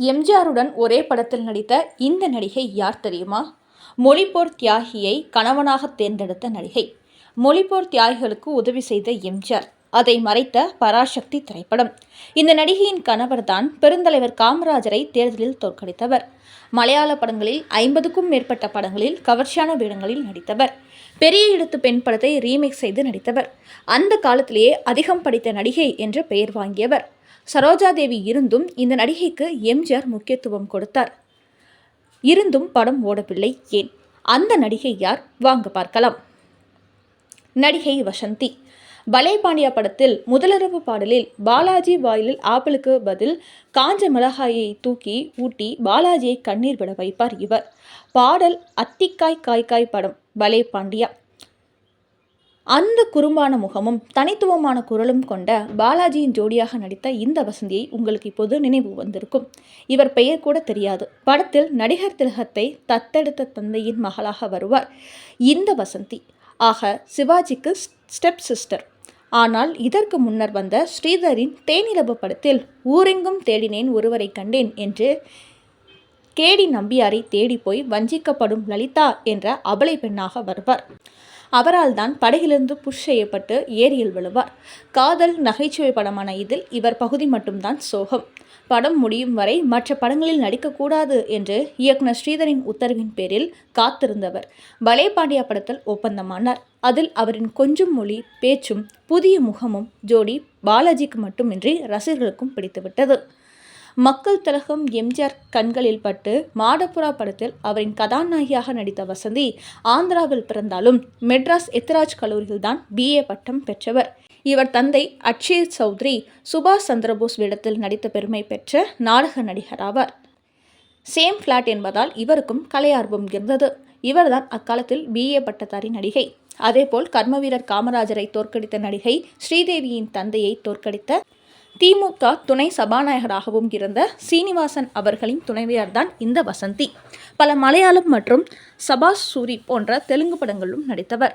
எம்ஜிஆருடன் ஒரே படத்தில் நடித்த இந்த நடிகை யார் தெரியுமா? மொழிப்போர் தியாகியை கணவனாக தேர்ந்தெடுத்த நடிகை. மொழிப்போர் தியாகிகளுக்கு உதவி செய்த எம்ஜிஆர். அதை மறைத்த பராசக்தி திரைப்படம். இந்த நடிகையின் கணவர்தான் பெருந்தலைவர் காமராஜரை தேர்தலில் தோற்கடித்தவர். மலையாள படங்களில் ஐம்பதுக்கும் மேற்பட்ட படங்களில் கவர்ச்சியான வேடங்களில் நடித்தவர். பெரிய இடத்து பெண் படத்தை ரீமேக் செய்து நடித்தவர். அந்த காலத்திலேயே அதிகம் படித்த நடிகை என்ற பெயர் வாங்கியவர். சரோஜாதேவி இருந்தும் இந்த நடிகைக்கு எம்ஜிஆர் முக்கியத்துவம் கொடுத்தார். இருந்தும் படம் ஓடவில்லை. ஏன்? அந்த நடிகை யார்? வாங்க பார்க்கலாம். நடிகை வசந்தி. பலே பாண்டியா படத்தில் முதலிரவு பாடலில் பாலாஜி வாயிலில் ஆப்பிளுக்கு பதில் காஞ்ச மிளகாயை தூக்கி ஊட்டி பாலாஜியை கண்ணீர் விட வைப்பார் இவர். பாடல் அத்திக்காய் காய்காய் படம். பலே பாண்டியா. அந்த குறும்பான முகமும் தனித்துவமான குரலும் கொண்ட பாலாஜியின் ஜோடியாக நடித்த இந்த வசந்தியை உங்களுக்கு இப்போது நினைவு வந்திருக்கும். இவர் பெயர் கூட தெரியாது. படத்தில் நடிகர் திலகத்தை தத்தெடுத்த தந்தையின் மகளாக வருவார். இந்த வசந்தி. ஆக சிவாஜிக்கு ஸ்டெப் சிஸ்டர். ஆனால் இதற்கு முன்னர் வந்த ஸ்ரீதரின் தேனிலவு படத்தில் ஊரெங்கும் தேடினேன் ஒருவரை கண்டேன் என்று கேடி நம்பியாரை தேடி போய் வஞ்சிக்கப்படும் லலிதா என்ற அபலை பெண்ணாக வருவார். அவரால் தான் படகிலிருந்து புஷ் செய்யப்பட்டு ஏரியில் விழுவார். காதல் நகைச்சுவை படமான இதில் இவர் பகுதி மட்டும்தான் சோகம். படம் முடியும் வரை மற்ற படங்களில் நடிக்கக்கூடாது என்று இயக்குனர் ஸ்ரீதரின் உத்தரவின் பேரில் காத்திருந்தவர். பலே பாண்டியா படத்தில் ஒப்பந்தமானார். அதில் அவரின் கொஞ்சம் மொழி பேச்சும் புதிய முகமும் ஜோடி பாலாஜிக்கு மட்டுமின்றி ரசிகர்களுக்கும் பிடித்துவிட்டது. மக்கள் திலகம் எம்ஜிஆர் கண்களில் பட்டு மாடப்புறா படத்தில் அவரின் கதாநாயகியாக நடித்த வசந்தி ஆந்திராவில் பிறந்தாலும் மெட்ராஸ் எத்ராஜ் கல்லூரியில்தான் பிஏ பட்டம் பெற்றவர். இவர் தந்தை அக்ஷய் சௌத்ரி சுபாஷ் சந்திரபோஸ் வேடத்தில் நடித்த பெருமை பெற்ற நாடக நடிகர் ஆவார். சேம் ஃப்ளாட் என்பதால் இவருக்கும் கலையார்வம் இருந்தது. இவர்தான் அக்காலத்தில் பிஏ பட்டதாரி நடிகை. அதேபோல் கர்மவீரர் காமராஜரை தோற்கடித்த நடிகை ஸ்ரீதேவியின் தந்தையை தோற்கடித்த திமுக துணை சபாநாயகராகவும் இருந்த சீனிவாசன் அவர்களின் துணைவியார்தான் இந்த வசந்தி. பல மலையாளம் மற்றும் சபாஸ் சூரி போன்ற தெலுங்கு படங்களிலும் நடித்தவர்.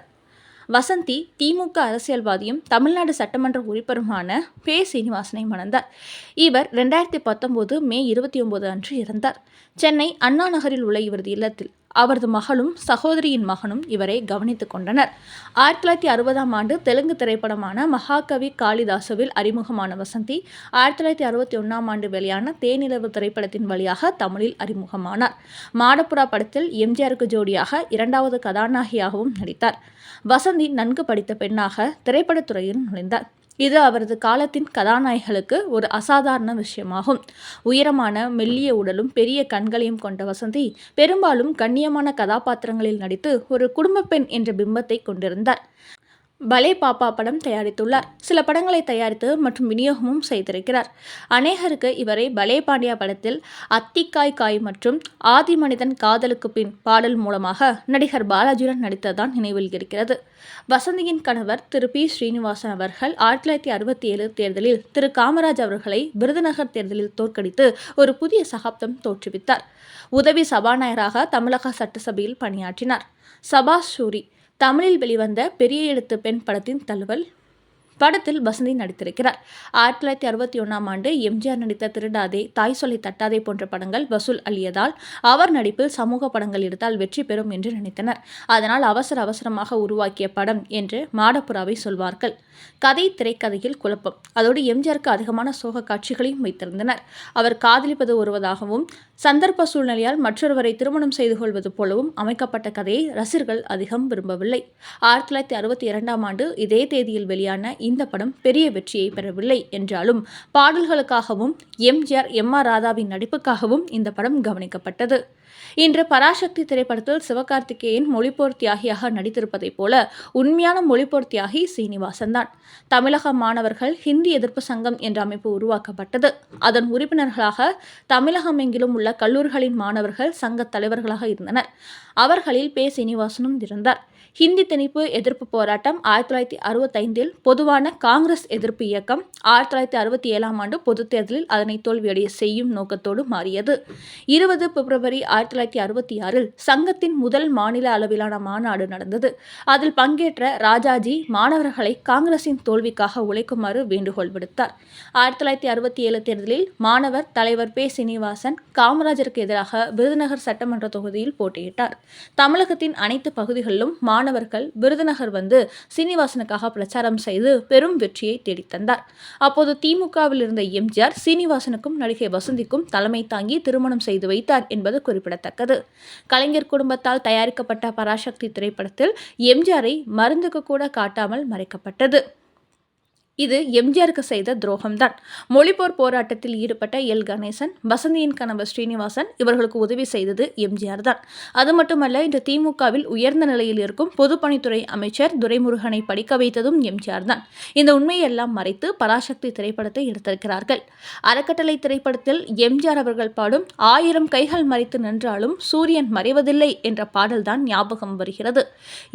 வசந்தி திமுக அரசியல்வாதியும் தமிழ்நாடு சட்டமன்ற உறுப்பினருமான பே சீனிவாசனை மணந்தார். இவர் ரெண்டாயிரத்தி பத்தொம்போது மே இருபத்தி ஒன்பது அன்று இறந்தார். சென்னை அண்ணா நகரில் உள்ள இவரது இல்லத்தில் அவரது மகளும் சகோதரியின் மகனும் இவரை கவனித்துக் கொண்டனர். ஆயிரத்தி தொள்ளாயிரத்தி அறுபதாம் ஆண்டு தெலுங்கு திரைப்படமான மகாகவி காளிதாசுவில் அறிமுகமான வசந்தி ஆயிரத்தி தொள்ளாயிரத்தி அறுபத்தி ஒன்றாம் ஆண்டு வெளியான தேனிலவு திரைப்படத்தின் வழியாக தமிழில் அறிமுகமானார். மாடப்புறா படத்தில் எம்ஜிஆருக்கு ஜோடியாக இரண்டாவது கதாநாயகியாகவும் நடித்தார். வசந்தி நன்கு படித்த பெண்ணாக திரைப்படத்துறையில் நுழைந்தார். இது அவரது காலத்தின் கதாநாயகளுக்கு ஒரு அசாதாரண விஷயமாகும். உயரமான மெல்லிய உடலும் பெரிய கண்களையும் கொண்ட வசந்தி பெரும்பாலும் கண்ணியமான கதாபாத்திரங்களில் நடித்து ஒரு குடும்ப பெண் என்ற பிம்பத்தை கொண்டிருந்தார். பலே பாப்பா படம் தயாரித்துள்ளார். சில படங்களை தயாரித்து மற்றும் விநியோகமும் செய்திருக்கிறார். அநேகருக்கு இவரை பலே பாண்டியா படத்தில் அத்திக்காய் காய் மற்றும் ஆதி மனிதன் காதலுக்கு பின் பாடல் மூலமாக நடிகர் பாலாஜியுடன் நடித்ததான் நினைவில் இருக்கிறது. வசந்தியின் கணவர் திரு பி. ஸ்ரீனிவாசன் அவர்கள் ஆயிரத்தி தொள்ளாயிரத்தி அறுபத்தி ஏழு தேர்தலில் திரு காமராஜ் அவர்களை விருதுநகர் தேர்தலில் தோற்கடித்து ஒரு புதிய சகாப்தம் தோற்றுவித்தார். உதவி சபாநாயகராக தமிழக சட்டசபையில் பணியாற்றினார். சபாஷ் சூரி தமிழில் வெளிவந்த பெரிய எழுத்து பெண் படத்தின் தழுவல் படத்தில் வசந்தி நடித்திருக்கிறார். ஆயிரத்தி தொள்ளாயிரத்தி அறுபத்தி ஒன்றாம் ஆண்டு எம்ஜிஆர் நடித்த திருடாதே தாய் சொல்லி தட்டாதே போன்ற படங்கள் வசூல் அள்ளியதால் அவர் நடிப்பில் சமூக படங்கள் எடுத்தால் வெற்றி பெறும் என்று நினைத்தனர். அதனால் அவசர அவசரமாக உருவாக்கிய படம் என்று மாடப்புறாவை சொல்வார்கள். கதை திரைக்கதையில் குழப்பம். அதோடு எம்ஜிஆருக்கு அதிகமான சோக காட்சிகளையும் வைத்திருந்தனர். அவர் காதலிப்பது ஒருவதாகவும் சந்தர்ப்ப சூழ்நிலையால் மற்றொருவரை திருமணம் செய்து கொள்வது போலவும் அமைக்கப்பட்ட கதையை ரசிகர்கள் அதிகம் விரும்பவில்லை. ஆயிரத்தி தொள்ளாயிரத்தி அறுபத்தி இரண்டாம் ஆண்டு இதே தேதியில் வெளியான இந்த படம் பெரிய வெற்றியை பெறவில்லை என்றாலும் பாடல்களுக்காகவும் எம்ஜிஆர் எம் ஆர் ராதாவின் நடிப்புக்காகவும் இந்த படம் கவனிக்கப்பட்டது. இன்று பராசக்தி திரைப்படத்தில் சிவகார்த்திகேயன் மொழிப்போர் தியாகியாக நடித்திருப்பதைப் போல உண்மையான மொழிப்போர் தியாகி சீனிவாசன் தான் தமிழக மாணவர்கள் ஹிந்தி எதிர்ப்பு சங்கம் என்ற அமைப்பு உருவாக்கப்பட்டது. அதன் உறுப்பினர்களாக தமிழகம் எங்கிலும் உள்ள கல்லூரிகளின் மாணவர்கள் சங்க தலைவர்களாக இருந்தனர். அவர்களில் பே சீனிவாசனும் இருந்தார். ஹிந்தி திணிப்பு எதிர்ப்பு போராட்டம் ஆயிரத்தி தொள்ளாயிரத்தி அறுபத்தைந்தில் பொதுவான காங்கிரஸ் எதிர்ப்பு இயக்கம் ஆயிரத்தி தொள்ளாயிரத்தி அறுபத்தி ஏழாம் ஆண்டு பொதுத் தேர்தலில் அதனை தோல்வியடைய செய்யும் நோக்கத்தோடு மாறியது. இருபது பிப்ரவரி ஆயிரத்தி தொள்ளாயிரத்தி அறுபத்தி ஆறில் சங்கத்தின் முதல் மாநில அளவிலான மாநாடு நடந்தது. அதில் பங்கேற்ற ராஜாஜி மாணவர்களை காங்கிரசின் தோல்விக்காக உழைக்குமாறு வேண்டுகோள் விடுத்தார். ஆயிரத்தி தொள்ளாயிரத்தி அறுபத்தி ஏழு தேர்தலில் மாணவர் தலைவர் பே. சீனிவாசன் காமராஜருக்கு எதிராக விருதுநகர் சட்டமன்ற தொகுதியில் போட்டியிட்டார். தமிழகத்தின் அனைத்து பகுதிகளிலும் மாணவர்கள் விருதுநகர் வந்து சீனிவாசனுக்காக பிரச்சாரம் செய்து பெரும் வெற்றியை தேடித்தந்தார். அப்போது திமுகவில் இருந்த எம்ஜிஆர் சீனிவாசனுக்கும் நடிகை வசந்திக்கும் தலைமை தாங்கி திருமணம் செய்து வைத்தார் என்பது குறிப்பிடத்தக்கது. கலைஞர் குடும்பத்தால் தயாரிக்கப்பட்ட பராசக்தி திரைப்படத்தில் எம்ஜிஆரை மருந்துக்கு கூட காட்டாமல் மறைக்கப்பட்டது. இது எம்ஜிஆருக்கு செய்த துரோகம்தான். மொழிப்போர் போராட்டத்தில் ஈடுபட்ட எல். கணேசன் வசந்தியின் கணவர் ஸ்ரீனிவாசன் இவர்களுக்கு உதவி செய்தது எம்ஜிஆர் தான் அது மட்டுமல்ல இந்த திமுகவில் உயர்ந்த நிலையில் இருக்கும் பொதுப்பணித்துறை அமைச்சர் துரைமுருகனை படிக்க வைத்ததும் எம்ஜிஆர் தான் இந்த உண்மையெல்லாம் மறைத்து பராசக்தி திரைப்படத்தை எடுத்திருக்கிறார்கள். அறக்கட்டளை திரைப்படத்தில் எம்ஜிஆர் அவர்கள் பாடும் ஆயிரம் கைகள் மறைத்து நின்றாலும் சூரியன் மறைவதில்லை என்ற பாடல்தான் ஞாபகம் வருகிறது.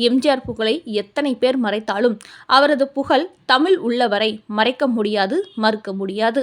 எம்ஜிஆர் புகழை எத்தனை பேர் மறைத்தாலும் அவரது புகழ் தமிழ் உள்ளவர் மறைக்க முடியாது மறுக்க முடியாது.